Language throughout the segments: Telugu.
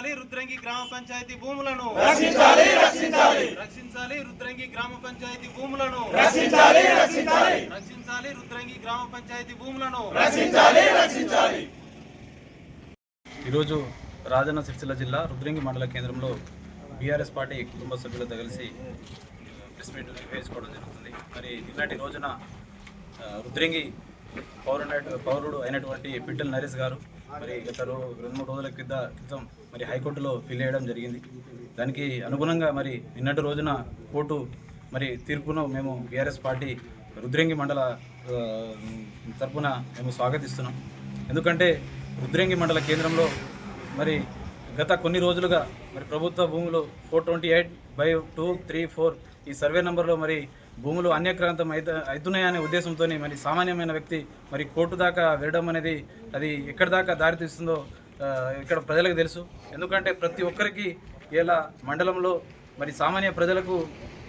రక్షించాలి రుద్రంగి గ్రామ పంచాయతీ భూములను. రక్షించాలి రక్షించాలి. రక్షించాలి రుద్రంగి గ్రామ పంచాయతీ భూములను. రక్షించాలి రక్షించాలి. రక్షించాలి రుద్రంగి గ్రామ పంచాయతీ భూములను. రక్షించాలి రక్షించాలి. ఈరోజు రాజన్న సిరిసిల్ల జిల్లా రుద్రంగి మండల కేంద్రంలో బీఆర్ఎస్ పార్టీ కుటుంబ సభ్యులతో కలిసి ప్రెస్ మీట్ నిర్వహించుకోవడం జరుగుతుంది. మరి నిన్నటి రోజున రుద్రంగి పౌరుడు పౌరుడు అయినటువంటి పిట్టల నరేష్ గారు మరి గత రెండు మూడు రోజుల క్రిత క్రితం మరి హైకోర్టులో ఫిల్ చేయడం జరిగింది. దానికి అనుగుణంగా మరి నిన్నటి రోజున కోర్టు మరి తీర్పును మేము బీఆర్ఎస్ పార్టీ రుద్రంగి మండల తరపున మేము స్వాగతిస్తున్నాం. ఎందుకంటే రుద్రంగి మండల కేంద్రంలో మరి గత కొన్ని రోజులుగా మరి ప్రభుత్వ భూములు four twenty eight by two three four ఈ సర్వే నెంబర్లో మరి భూములు అన్యక్రాంతం అయితే అవుతున్నాయనే ఉద్దేశంతో మరి సామాన్యమైన వ్యక్తి మరి కోర్టు దాకా వెళ్ళడం అనేది అది ఎక్కడి దాకా దారితీస్తుందో ఇక్కడ ప్రజలకు తెలుసు. ఎందుకంటే ప్రతి ఒక్కరికి ఇలా మండలంలో మరి సామాన్య ప్రజలకు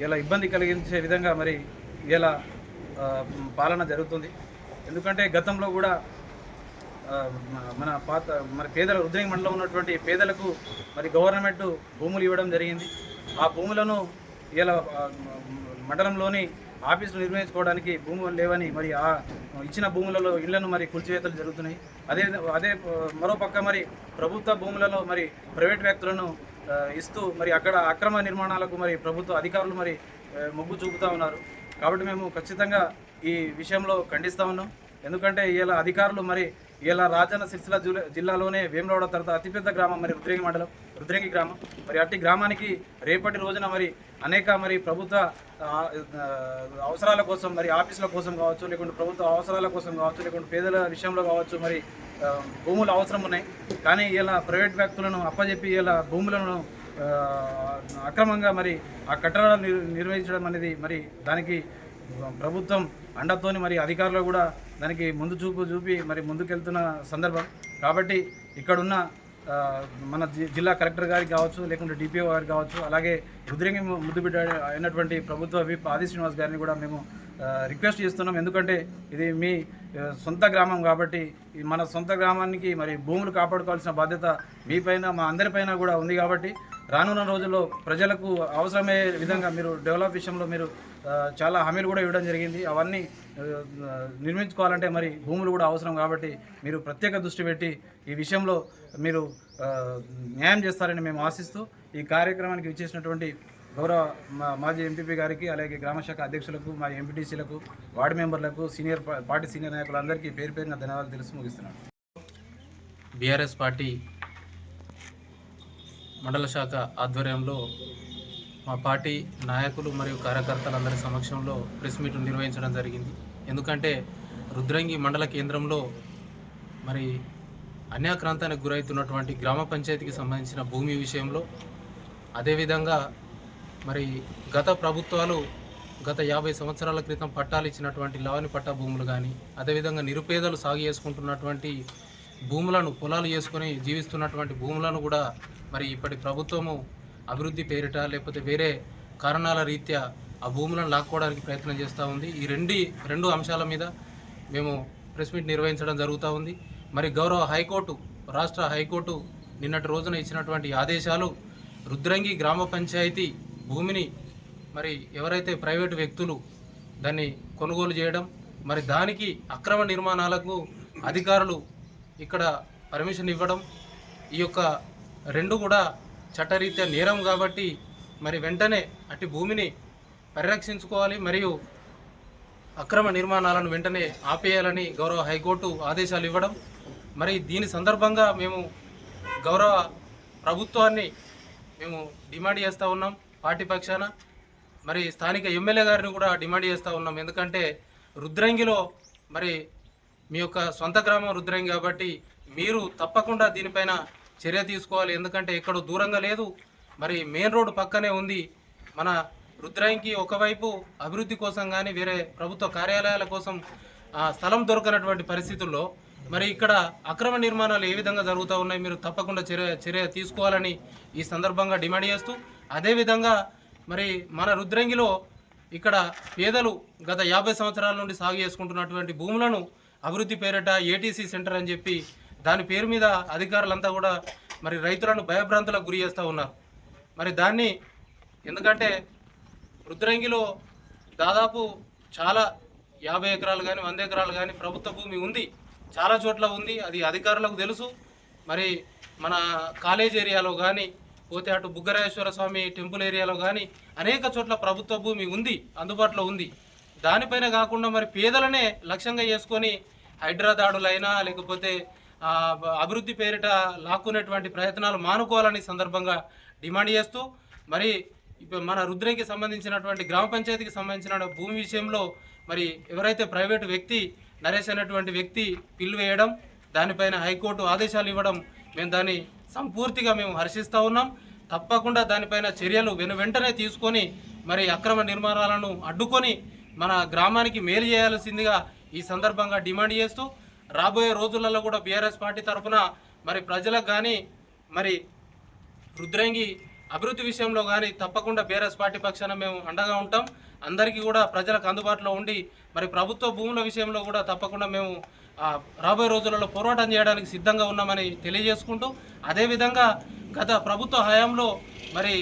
ఇలా ఇబ్బంది కలిగించే విధంగా మరి ఇలా పాలన జరుగుతుంది. ఎందుకంటే గతంలో కూడా మన పాత మరి పేదల రుద్రంగి మండలం ఉన్నటువంటి పేదలకు మరి గవర్నమెంట్ భూములు ఇవ్వడం జరిగింది. ఆ భూములను ఇలా మండలంలోని ఆఫీసులు నిర్వహించుకోవడానికి భూములు లేవని మరి ఆ ఇచ్చిన భూములలో ఇళ్ళను మరి కూల్చివేతలు జరుగుతున్నాయి. అదే అదే మరోపక్క మరో పక్క మరి ప్రభుత్వ భూములలో మరి ప్రైవేట్ వ్యక్తులను ఇస్తూ మరి అక్కడ అక్రమ నిర్మాణాలకు మరి ప్రభుత్వ అధికారులు మరి మొగ్గు చూపుతా ఉన్నారు. కాబట్టి మేము ఖచ్చితంగా ఈ విషయంలో ఖండిస్తూ ఉన్నాం. ఎందుకంటే ఇలా అధికారులు మరి ఇలా రాజన్న సిరిసిల్ల జిల్లా జిల్లాలోనే వేమరావడ తర్వాత అతిపెద్ద గ్రామం మరి ఉద్రేగి మండలం. రుద్రంగి గ్రామం. మరి అట్టి గ్రామానికి రేపటి రోజున మరి అనేక మరి ప్రభుత్వ అవసరాల కోసం మరి ఆఫీసుల కోసం కావచ్చు లేకుంటే ప్రభుత్వ అవసరాల కోసం కావచ్చు లేకుంటే పేదల విషయంలో కావచ్చు మరి భూములు అవసరం ఉన్నాయి. కానీ ఇలా ప్రైవేట్ వ్యక్తులను అప్పజెప్పి ఇలా భూములను అక్రమంగా మరి ఆ కట్టడాలు నిర్వహించడం అనేది మరి దానికి ప్రభుత్వం అండతోని మరి అధికారులు కూడా దానికి ముందు చూపు చూపి మరి ముందుకెళ్తున్న సందర్భం. కాబట్టి ఇక్కడున్న మన జి- జిల్లా కలెక్టర్ గారికి కావచ్చు లేకుంటే డిపిఓ గారికి కావచ్చు అలాగే రుద్రంగి ముద్దుబిడ్డ అయినటువంటి ప్రభుత్వ విప్ ఆది శ్రీనివాస్ గారిని కూడా మేము రిక్వెస్ట్ చేస్తున్నాం. ఎందుకంటే ఇది మీ సొంత గ్రామం కాబట్టి మన సొంత గ్రామానికి మరి భూములు కాపాడుకోవాల్సిన బాధ్యత మీపైన మా అందరిపైన కూడా ఉంది కాబట్టి రానున్న రోజుల్లో ప్రజలకు అవసరమయ్యే విధంగా మీరు డెవలప్ విషయంలో మీరు చాలా హామీలు కూడా ఇవ్వడం జరిగింది. అవన్నీ నిర్మించుకోవాలంటే మరి భూములు కూడా అవసరం కాబట్టి మీరు ప్రత్యేక దృష్టి పెట్టి ఈ విషయంలో మీరు న్యాయం చేస్తారని మేము ఆశిస్తూ ఈ కార్యక్రమానికి ఇచ్చేసినటువంటి గౌరవ మా- మాజీ ఎంపీపీ గారికి అలాగే గ్రామశాఖ అధ్యక్షులకు మా ఎంపీటీసీలకు వార్డు మెంబర్లకు సీనియర్ పార్టీ సీనియర్ నాయకులందరికీ పేరు పేరున ధన్యవాదాలు తెలుసు ముగిస్తున్నాను. బీఆర్ఎస్ పార్టీ మండల శాఖ ఆధ్వర్యంలో మా పార్టీ నాయకులు మరియు కార్యకర్తలందరి సమక్షంలో ప్రెస్ మీట్ నిర్వహించడం జరిగింది. ఎందుకంటే రుద్రంగి మండల కేంద్రంలో మరి అన్యాక్రాంతానికి గురవుతున్నటువంటి గ్రామ పంచాయతీకి సంబంధించిన భూమి విషయంలో అదేవిధంగా మరి గత ప్రభుత్వాలు గత యాభై సంవత్సరాల క్రితం పట్టాలు ఇచ్చినటువంటి లావణి పట్టా భూములు కానీ అదేవిధంగా నిరుపేదలు సాగు చేసుకుంటున్నటువంటి భూములను పొలాలు చేసుకొని జీవిస్తున్నటువంటి భూములను కూడా మరి ఇప్పటి ప్రభుత్వము అభివృద్ధి పేరిట లేకపోతే వేరే కారణాల రీత్యా ఆ భూములను లాక్కోవడానికి ప్రయత్నం చేస్తూ ఉంది. ఈ రెండు రెండు అంశాల మీద మేము ప్రెస్ మీట్ నిర్వహించడం జరుగుతూ ఉంది. మరి గౌరవ హైకోర్టు రాష్ట్ర హైకోర్టు నిన్నటి రోజున ఇచ్చినటువంటి ఆదేశాలు రుద్రంగి గ్రామ పంచాయతీ భూమిని మరి ఎవరైతే ప్రైవేటు వ్యక్తులు దాన్ని కొనుగోలు చేయడం మరి దానికి అక్రమ నిర్మాణాలకు అధికారులు ఇక్కడ పర్మిషన్ ఇవ్వడం ఈ యొక్క రెండు కూడా చట్టరీత్యా నేరం కాబట్టి మరి వెంటనే అట్టి భూమిని పరిరక్షించుకోవాలి మరియు అక్రమ నిర్మాణాలను వెంటనే ఆపేయాలని గౌరవ హైకోర్టు ఆదేశాలు ఇవ్వడం. మరి దీని సందర్భంగా మేము గౌరవ ప్రభుత్వాన్ని మేము డిమాండ్ చేస్తూ ఉన్నాం. పార్టీ పక్షాన మరి స్థానిక ఎమ్మెల్యే గారిని కూడా డిమాండ్ చేస్తూ ఉన్నాం. ఎందుకంటే రుద్రంగిలో మరి మీ యొక్క సొంత గ్రామం రుద్రంగి కాబట్టి మీరు తప్పకుండా దీనిపైన చర్య తీసుకోవాలి. ఎందుకంటే ఎక్కడ దూరంగా లేదు. మరి మెయిన్ రోడ్డు పక్కనే ఉంది. మన రుద్రాయికి ఒకవైపు అభివృద్ధి కోసం కానీ వేరే ప్రభుత్వ కార్యాలయాల కోసం స్థలం దొరకనటువంటి పరిస్థితుల్లో మరి ఇక్కడ అక్రమ నిర్మాణాలు ఏ విధంగా జరుగుతూ ఉన్నాయి మీరు తప్పకుండా చర్య చర్య తీసుకోవాలని ఈ సందర్భంగా డిమాండ్ చేస్తూ అదేవిధంగా మరి మన రుద్రంగిలో ఇక్కడ పేదలు గత యాభై సంవత్సరాల నుండి సాగు చేసుకుంటున్నటువంటి భూములను అభివృద్ధి పేరిట ఏటీసీ సెంటర్ అని చెప్పి దాని పేరు మీద అధికారులంతా కూడా మరి రైతులను భయభ్రాంతులకు గురి చేస్తూ ఉన్నారు. మరి దాన్ని ఎందుకంటే రుద్రంగిలో దాదాపు చాలా యాభై ఎకరాలు కానీ వంద ఎకరాలు కానీ ప్రభుత్వ భూమి ఉంది. చాలా చోట్ల ఉంది. అది అధికారులకు తెలుసు. మరి మన కాలేజ్ ఏరియాలో కానీ పోతే అటు బుగ్గరాజేశ్వర స్వామి టెంపుల్ ఏరియాలో కానీ అనేక చోట్ల ప్రభుత్వ భూమి ఉంది అందుబాటులో ఉంది. దానిపైన కాకుండా మరి పేదలనే లక్ష్యంగా చేసుకొని హైడ్రా దాడులైనా లేకపోతే అభివృద్ధి పేరిట లాక్కునేటువంటి ప్రయత్నాలు మానుకోవాలని సందర్భంగా డిమాండ్ చేస్తూ మరి ఇప్పుడు మన రుద్రంకి సంబంధించినటువంటి గ్రామ పంచాయతీకి సంబంధించిన భూమి విషయంలో మరి ఎవరైతే ప్రైవేటు వ్యక్తి నరేష్ అనేటువంటి వ్యక్తి పిల్లు వేయడం దానిపైన హైకోర్టు ఆదేశాలు ఇవ్వడం మేము దాన్ని సంపూర్తిగా మేము హర్షిస్తూ ఉన్నాం. తప్పకుండా దానిపైన చర్యలు వెను వెంటనే తీసుకొని మరి అక్రమ నిర్మాణాలను అడ్డుకొని మన గ్రామానికి మేలు చేయాల్సిందిగా ఈ సందర్భంగా డిమాండ్ చేస్తూ రాబోయే రోజులలో కూడా బీఆర్ఎస్ పార్టీ తరఫున మరి ప్రజలకు కానీ మరి రుద్రంగి అభివృద్ధి విషయంలో కానీ తప్పకుండా బీఆర్ఎస్ పార్టీ పక్షాన మేము అండగా ఉంటాం. అందరికీ కూడా ప్రజలకు అందుబాటులో ఉండి మరి ప్రభుత్వ భూముల విషయంలో కూడా తప్పకుండా మేము రాబోయే రోజులలో పోరాటం చేయడానికి సిద్ధంగా ఉన్నామని తెలియజేసుకుంటూ అదేవిధంగా గత ప్రభుత్వ హయాంలో మరి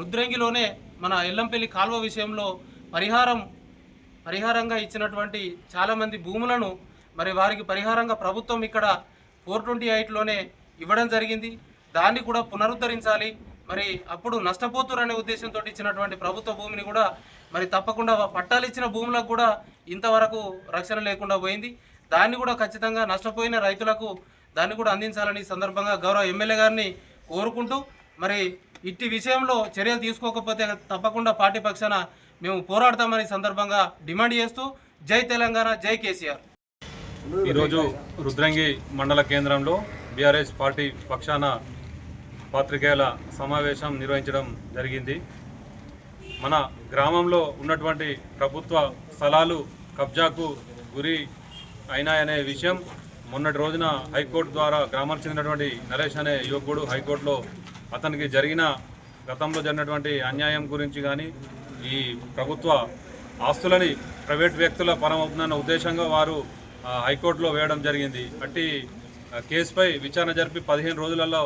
రుద్రంగిలోనే మన ఎల్లంపల్లి కాల్వ విషయంలో పరిహారం పరిహారంగా ఇచ్చినటువంటి చాలామంది భూములను మరి వారికి పరిహారంగా ప్రభుత్వం ఇక్కడ ఫోర్ ట్వంటీ ఎయిట్లోనే ఇవ్వడం జరిగింది. దాన్ని కూడా పునరుద్ధరించాలి. మరి అప్పుడు నష్టపోతురనే ఉద్దేశంతో ఇచ్చినటువంటి ప్రభుత్వ భూమిని కూడా మరి తప్పకుండా పట్టాలు ఇచ్చిన భూములకు కూడా ఇంతవరకు రక్షణ లేకుండా పోయింది. దాన్ని కూడా ఖచ్చితంగా నష్టపోయిన రైతులకు దాన్ని కూడా అందించాలని సందర్భంగా గౌరవ ఎమ్మెల్యే గారిని కోరుకుంటూ మరి ఇట్టి విషయంలో చర్యలు తీసుకోకపోతే తప్పకుండా పార్టీ పక్షాన మేము పోరాడతామని సందర్భంగా డిమాండ్ చేస్తూ జై తెలంగాణ జై కేసీఆర్. ఈరోజు రుద్రంగి మండల కేంద్రంలో బీఆర్ఎస్ పార్టీ పక్షాన పాత్రికేయుల సమావేశం నిర్వహించడం జరిగింది. మన గ్రామంలో ఉన్నటువంటి ప్రభుత్వ స్థలాలు కబ్జాకు గురి అయినాయనే విషయం. మొన్నటి రోజున హైకోర్టు ద్వారా గ్రామానికి చెందినటువంటి నరేష్ అనే యువకుడు హైకోర్టులో అతనికి జరిగిన గతంలో జరిగినటువంటి అన్యాయం గురించి కానీ ఈ ప్రభుత్వ ఆస్తులని ప్రైవేట్ వ్యక్తుల పరమవుతుందన్న ఉద్దేశంగా వారు హైకోర్టులో వేయడం జరిగింది. అట్టి కేసుపై విచారణ జరిపి పదిహేను రోజులలో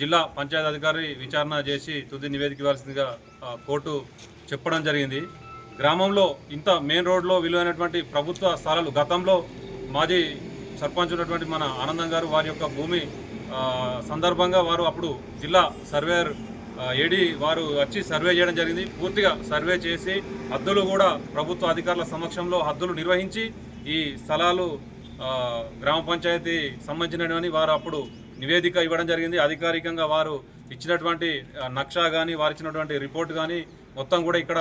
జిల్లా పంచాయతీ అధికారి విచారణ చేసి తుది నివేదిక ఇవ్వాల్సిందిగా కోర్టు చెప్పడం జరిగింది. గ్రామంలో ఇంత మెయిన్ రోడ్లో విలువైనటువంటి ప్రభుత్వ స్థలాలు గతంలో మాజీ సర్పంచ్ ఉన్నటువంటి మన ఆనందం గారు వారి యొక్క భూమి సందర్భంగా వారు అప్పుడు జిల్లా సర్వేయర్ ఏడి వారు వచ్చి సర్వే చేయడం జరిగింది. పూర్తిగా సర్వే చేసి హద్దులు కూడా ప్రభుత్వ అధికారుల సమక్షంలో హద్దులు నిర్వహించి ఈ స్థలాలు గ్రామ పంచాయతీ సంబంధించినవని వారు అప్పుడు నివేదిక ఇవ్వడం జరిగింది. అధికారికంగా వారు ఇచ్చినటువంటి నక్షా కానీ వారు ఇచ్చినటువంటి రిపోర్ట్ కానీ మొత్తం కూడా ఇక్కడ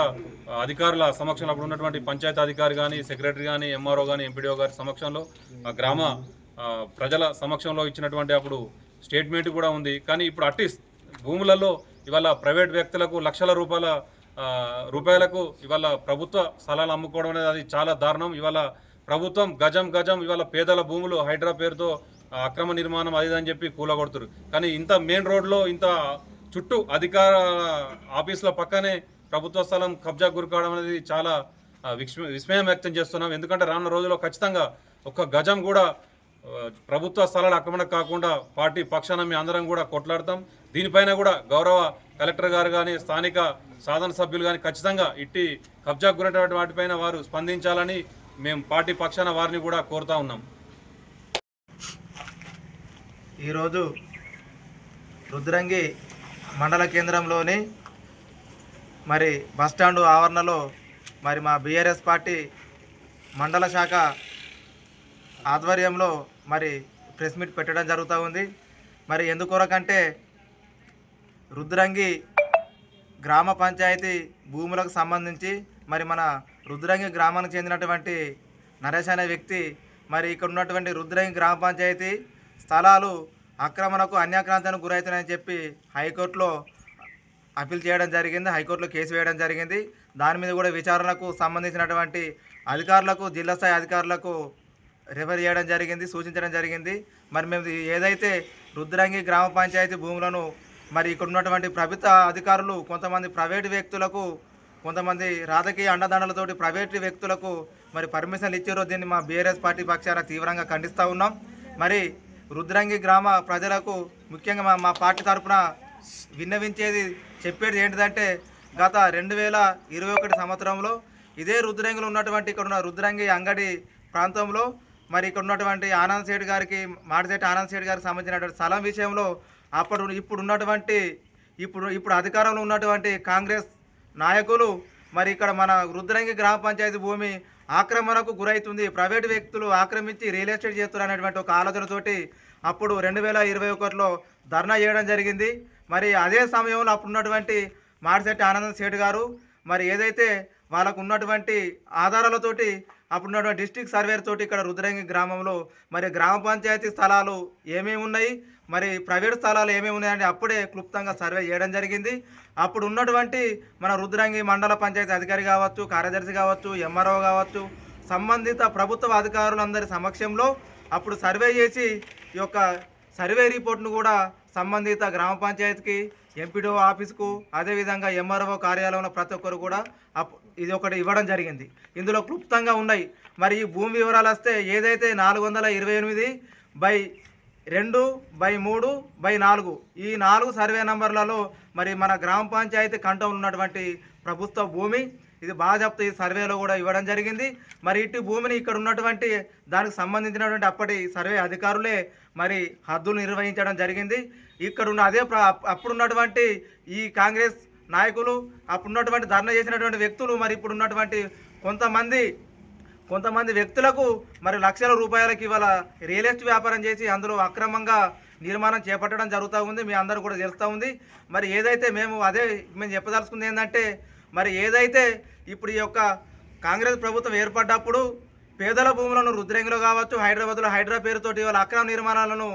అధికారుల సమక్షంలో అప్పుడు ఉన్నటువంటి పంచాయతీ అధికారి కానీ సెక్రటరీ కానీ ఎంఆర్ఓ కానీ ఎంపీడీఓ గారి సమక్షంలో గ్రామ ప్రజల సమక్షంలో ఇచ్చినటువంటి అప్పుడు స్టేట్మెంట్ కూడా ఉంది. కానీ ఇప్పుడు అట్లీస్ట్ భూములలో ఇవాళ ప్రైవేట్ వ్యక్తులకు లక్షల రూపాయల రూపాయలకు ఇవాళ ప్రభుత్వ స్థలాలు అమ్ముకోవడం అనేది అది చాలా దారుణం. ఇవాళ ప్రభుత్వం గజం గజం ఇవాళ పేదల భూములు హైడ్రా పేరుతో అక్రమ నిర్మాణం అది అని చెప్పి కూలగొడుతురు కానీ ఇంత మెయిన్ రోడ్లో ఇంత చుట్టూ అధికార ఆఫీసుల పక్కనే ప్రభుత్వ స్థలం కబ్జా గురికావడం అనేది చాలా విస్మ- విస్మయం వ్యక్తం చేస్తున్నాం. ఎందుకంటే రానున్న రోజుల్లో ఖచ్చితంగా ఒక్క గజం కూడా ప్రభుత్వ స్థలాలు ఆక్రమణ కాకుండా పార్టీ పక్షాన మీ అందరం కూడా కొట్లాడతాం. దీనిపైన కూడా గౌరవ కలెక్టర్ గారు కానీ స్థానిక సాధన సభ్యులు కానీ ఖచ్చితంగా ఇట్టి కబ్జా గురైనటువంటి వాటిపైన వారు స్పందించాలని మేము పార్టీ పక్షాన వారిని కూడా కోరుతా ఉన్నాం. ఈరోజు రుద్రంగి మండల కేంద్రంలోని మరి బస్టాండు ఆవరణలో మరి మా బీఆర్ఎస్ పార్టీ మండల శాఖ ఆధ్వర్యంలో మరి ప్రెస్ మీట్ పెట్టడం జరుగుతూ ఉంది. మరి ఎందుకొరకంటే రుద్రంగి గ్రామ పంచాయతీ భూములకు సంబంధించి మరి మన రుద్రంగి గ్రామానికి చెందినటువంటి నరేష్ అనే వ్యక్తి మరి ఇక్కడ ఉన్నటువంటి రుద్రంగి గ్రామ పంచాయతీ స్థలాలు ఆక్రమణకు అన్యాక్రాంతానికి గురవుతున్నాయని చెప్పి హైకోర్టులో అప్పీల్ చేయడం జరిగింది. హైకోర్టులో కేసు వేయడం జరిగింది. దాని మీద కూడా విచారణకు సంబంధించినటువంటి అధికారులకు జిల్లా స్థాయి అధికారులకు రిఫర్ చేయడం జరిగింది సూచించడం జరిగింది. మరి మేము ఏదైతే రుద్రంగి గ్రామ పంచాయతీ భూములను మరి ఇక్కడ ఉన్నటువంటి ప్రభుత్వ అధికారులు కొంతమంది ప్రైవేటు వ్యక్తులకు కొంతమంది రాజకీయ అండదండలతోటి ప్రైవేటు వ్యక్తులకు మరి పర్మిషన్లు ఇచ్చారో దీన్ని మా బీఆర్ఎస్ పార్టీ పక్షాన తీవ్రంగా ఖండిస్తూ ఉన్నాం. మరి రుద్రంగి గ్రామ ప్రజలకు ముఖ్యంగా మా మా పార్టీ తరఫున విన్నవించేది చెప్పేది ఏంటిదంటే గత రెండు వేల ఇరవై ఒకటి సంవత్సరంలో ఇదే రుద్రంగిలో ఉన్నటువంటి ఇక్కడ ఉన్న రుద్రంగి అంగడి ప్రాంతంలో మరి ఇక్కడ ఉన్నటువంటి ఆనంద్ సేఠ్ గారికి మాడిశెట్టి ఆనంద్ సేఠ్ గారికి సంబంధించినటువంటి స్థలం విషయంలో అప్పుడు ఇప్పుడు ఉన్నటువంటి ఇప్పుడు ఇప్పుడు అధికారంలో ఉన్నటువంటి కాంగ్రెస్ నాయకులు మరి ఇక్కడ మన రుద్రంగి గ్రామ పంచాయతీ భూమి ఆక్రమణకు గురవుతుంది ప్రైవేటు వ్యక్తులు ఆక్రమించి రియల్ ఎస్టేట్ చేస్తున్నారు అనేటువంటి ఒక ఆలోచనతోటి అప్పుడు రెండు వేల ఇరవై ఒకటిలో ధర్నా చేయడం జరిగింది. మరి అదే సమయంలో అప్పుడు ఉన్నటువంటి మాడిశెట్టి ఆనందం సేఠ్ గారు మరి ఏదైతే వాళ్ళకు ఉన్నటువంటి ఆధారాలతోటి అప్పుడు ఉన్నటువంటి డిస్టిక్ సర్వేర్ తోటి ఇక్కడ రుద్రంగి గ్రామంలో మరి గ్రామ పంచాయతీ స్థలాలు ఏమేమి ఉన్నాయి మరి ప్రైవేట్ స్థలాలు ఏమేమి ఉన్నాయని అప్పుడే క్లుప్తంగా సర్వే చేయడం జరిగింది. అప్పుడు ఉన్నటువంటి మన రుద్రంగి మండల పంచాయతీ అధికారి కావచ్చు కార్యదర్శి కావచ్చు ఎంఆర్ఓ కావచ్చు సంబంధిత ప్రభుత్వ అధికారులందరి సమక్షంలో అప్పుడు సర్వే చేసి ఈ యొక్క సర్వే రిపోర్ట్ను కూడా సంబంధిత గ్రామ పంచాయతీకి ఎంపీడో ఆఫీస్కు అదేవిధంగా ఎంఆర్ఓ కార్యాలయంలో ప్రతి ఒక్కరు కూడా అప్- ఇది ఒకటి ఇవ్వడం జరిగింది. ఇందులో క్లుప్తంగా ఉన్నాయి. మరి ఈ భూమి వివరాలు వస్తే ఏదైతే నాలుగు వందల ఇరవై ఎనిమిది బై రెండు బై మూడు బై నాలుగు. ఈ నాలుగు సర్వే నంబర్లలో మరి మన గ్రామ పంచాయతీ కంఠంలో ఉన్నటువంటి ప్రభుత్వ భూమి ఇది బాజాప్తా ఈ సర్వేలో కూడా ఇవ్వడం జరిగింది. మరి ఇటు భూమిని ఇక్కడ ఉన్నటువంటి దానికి సంబంధించినటువంటి అప్పటి సర్వే అధికారులే మరి హద్దులు నిర్వహించడం జరిగింది. ఇక్కడ ఉన్న అదే అప్పుడున్నటువంటి ఈ కాంగ్రెస్ నాయకులు అప్పుడు ఉన్నటువంటి ధర్నా చేసినటువంటి వ్యక్తులు మరి ఇప్పుడు ఉన్నటువంటి కొంతమంది కొంతమంది వ్యక్తులకు మరి లక్షల రూపాయలకి ఇవాళ రియల్ ఎస్టేట్ వ్యాపారం చేసి అందులో అక్రమంగా నిర్మాణం చేపట్టడం జరుగుతూ ఉంది మీ అందరూ కూడా తెలుస్తూ ఉంది. మరి ఏదైతే మేము అదే మేము చెప్పదలుచుకుంది ఏంటంటే మరి ఏదైతే ఇప్పుడు ఈ యొక్క కాంగ్రెస్ ప్రభుత్వం ఏర్పడ్డప్పుడు పేదల భూములను రుద్రంగిలో కావచ్చు హైదరాబాద్లో హైడ్రా పేరుతోటి ఇవాళ అక్రమ నిర్మాణాలను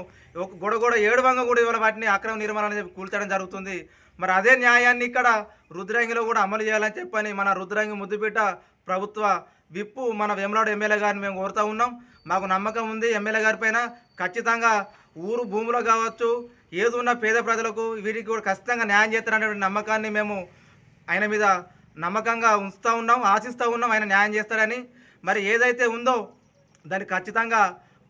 ఒక గొడ గొడ ఏడు వంగ కూడా ఇవాళ వాటిని అక్రమ నిర్మాణాలు చెప్పి కూల్చడం జరుగుతుంది. మరి అదే న్యాయాన్ని ఇక్కడ రుద్రంగిలో కూడా అమలు చేయాలని చెప్పని మన రుద్రంగి ముద్దుపేట ప్రభుత్వ విప్పు మన వేమలాడు ఎమ్మెల్యే గారిని మేము కోరుతూ ఉన్నాం. మాకు నమ్మకం ఉంది. ఎమ్మెల్యే గారి పైన ఖచ్చితంగా ఊరు భూములు కావచ్చు ఏది పేద ప్రజలకు వీటికి కూడా ఖచ్చితంగా న్యాయం చేస్తారనేటువంటి నమ్మకాన్ని మేము ఆయన మీద నమ్మకంగా ఉంచుతూ ఉన్నాం ఆశిస్తూ ఉన్నాం. ఆయన న్యాయం చేస్తారని మరి ఏదైతే ఉందో దాన్ని ఖచ్చితంగా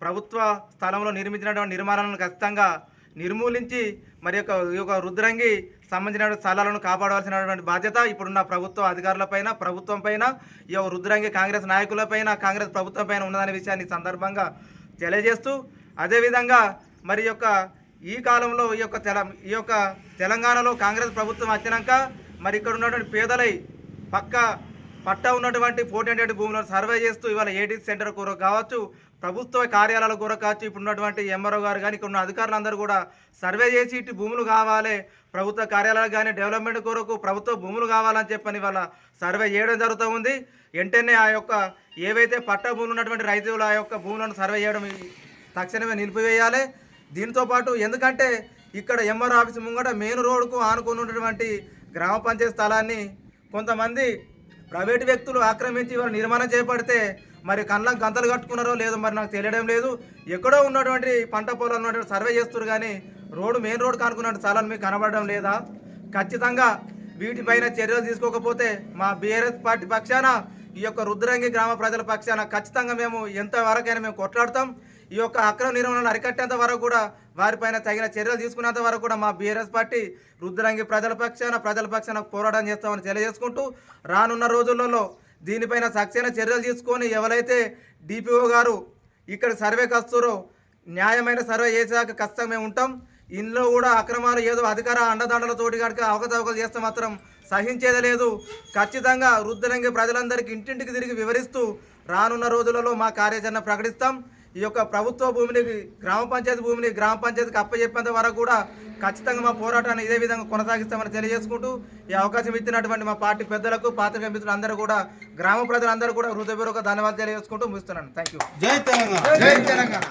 ప్రభుత్వ స్థలంలో నిర్మించినటువంటి నిర్మాణాలను ఖచ్చితంగా నిర్మూలించి మరి యొక్క ఈ యొక్క రుద్రంగి సంబంధించిన స్థలాలను కాపాడవలసినటువంటి బాధ్యత ఇప్పుడున్న ప్రభుత్వ అధికారులపైన ప్రభుత్వం పైన ఈ యొక్క రుద్రంగి కాంగ్రెస్ నాయకులపైన కాంగ్రెస్ ప్రభుత్వం పైన ఉన్నదనే విషయాన్ని సందర్భంగా తెలియజేస్తూ అదేవిధంగా మరి యొక్క ఈ కాలంలో ఈ యొక్క తెల ఈ యొక్క తెలంగాణలో కాంగ్రెస్ ప్రభుత్వం వచ్చినాక మరి ఇక్కడ ఉన్నటువంటి పేదలై పక్క పట్ట ఉన్నటువంటి పోటీ భూములను సర్వే చేస్తూ ఇవాళ ఏడీ సెంటర్ కూర కావచ్చు ప్రభుత్వ కార్యాలయాల కూర ఇప్పుడు ఉన్నటువంటి ఎంఆర్ఓ గారు కానీ ఇక్కడ ఉన్న అధికారులందరూ కూడా సర్వే చేసి ఇటు భూములు కావాలి. ప్రభుత్వ కార్యాలయాలు కానీ డెవలప్మెంట్ కొరకు ప్రభుత్వ భూములు కావాలని చెప్పని వాళ్ళ సర్వే చేయడం జరుగుతూ ఉంది వెంటనే ఆ యొక్క ఏవైతే పట్ట భూములు ఉన్నటువంటి రైతులు ఆ యొక్క భూములను సర్వే చేయడం తక్షణమే నిలిపివేయాలి. దీంతో పాటు ఎందుకంటే ఇక్కడ ఎంఆర్ ఆఫీస్ ముంగట మెయిన్ రోడ్డుకు ఆనుకుని ఉన్నటువంటి గ్రామ పంచాయతీ స్థలాన్ని కొంతమంది ప్రైవేటు వ్యక్తులు ఆక్రమించి వారు నిర్మాణం చేపడితే మరి కళ్ళం గంతలు కట్టుకున్నారో లేదో మరి నాకు తెలియడం లేదు. ఎక్కడో ఉన్నటువంటి పంట పొలాలు ఉన్నటువంటి సర్వే చేస్తారు కానీ రోడ్డు మెయిన్ రోడ్ కానుకున్నట్టు స్థలాలు మీకు కనబడడం లేదా? ఖచ్చితంగా వీటిపైన చర్యలు తీసుకోకపోతే మా బీఆర్ఎస్ పార్టీ పక్షాన ఈ యొక్క రుద్రంగి గ్రామ ప్రజల పక్షాన ఖచ్చితంగా మేము ఎంతవరకైనా మేము కొట్లాడతాం. ఈ యొక్క అక్రమ నిర్వహణను అరికట్టేంత వరకు కూడా వారిపైన తగిన చర్యలు తీసుకునేంత వరకు కూడా మా బీఆర్ఎస్ పార్టీ రుద్రంగి ప్రజల పక్షాన ప్రజల పక్షాన పోరాటం చేస్తామని తెలియజేసుకుంటూ రానున్న రోజులలో దీనిపైన సక్సేన చర్యలు తీసుకొని ఎవరైతే డిపిఓ గారు ఇక్కడ సర్వేకి వస్తారో న్యాయమైన సర్వే చేసాక ఖచ్చితంగా మేము ఉంటాం. ఇందులో కూడా అక్రమాలు ఏదో అధికార అండదండలతోటి కనుక అవకతవకలు చేస్తే మాత్రం సహించేది లేదు. ఖచ్చితంగా రుద్రంగి ప్రజలందరికీ ఇంటింటికి తిరిగి వివరిస్తూ రానున్న రోజులలో మా కార్యాచరణ ప్రకటిస్తాం. ఈ యొక్క ప్రభుత్వ భూమిని గ్రామ పంచాయతీ భూమిని గ్రామ పంచాయతీకి అప్పచెప్పేంత వరకు కూడా ఖచ్చితంగా మా పోరాటాన్ని ఇదే విధంగా కొనసాగిస్తామని తెలియజేసుకుంటూ ఈ అవకాశం ఇచ్చినటువంటి మా పార్టీ పెద్దలకు పాత్రిక మిత్రులు అందరూ కూడా గ్రామ ప్రజలందరూ కూడా హృదయపూర్వక ధన్యవాదాలు తెలియజేసుకుంటూ ముగిస్తున్నాను. థ్యాంక్ యూ జై తెలంగాణ. జై తెలంగాణ.